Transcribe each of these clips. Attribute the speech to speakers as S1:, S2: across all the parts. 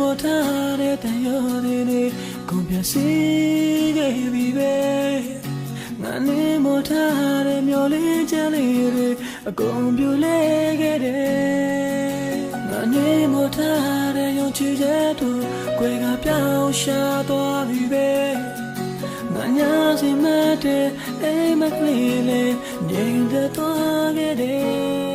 S1: မောထားတဲ့တန်ရောတွေနေကုန်ပြစီခဲ့ပြီပဲငါနေမောထားတဲ့မျောလေးချမ်းလေးတွေအကုန်ပြိုလဲခဲ့တယ်ငါနေမောထားတဲ့ယုံကြည်ချက်တို့ကွယ်ကပြောင်းရှာသွားပြီပဲငါညာစီမတဲ့အိမ်မကလေးလေးငြိမ်သက်သွားခဲ့တယ်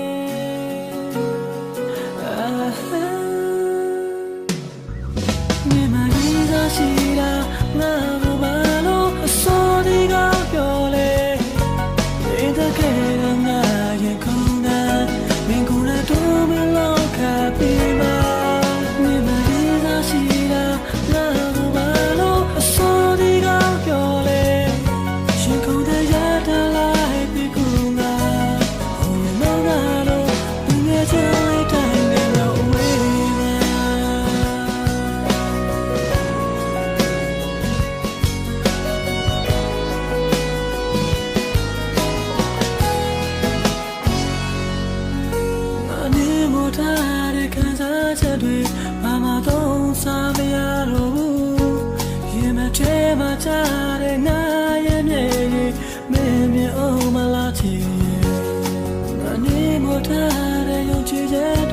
S1: ဘာမှသုံးစားမရတော့ဘူးရင်မထဲမှာချတဲ့နာရဲ့မြေကြီးမင်းမြင်အောင်မလားချင်အနေမထားတဲ့ယုံကြည်ချက်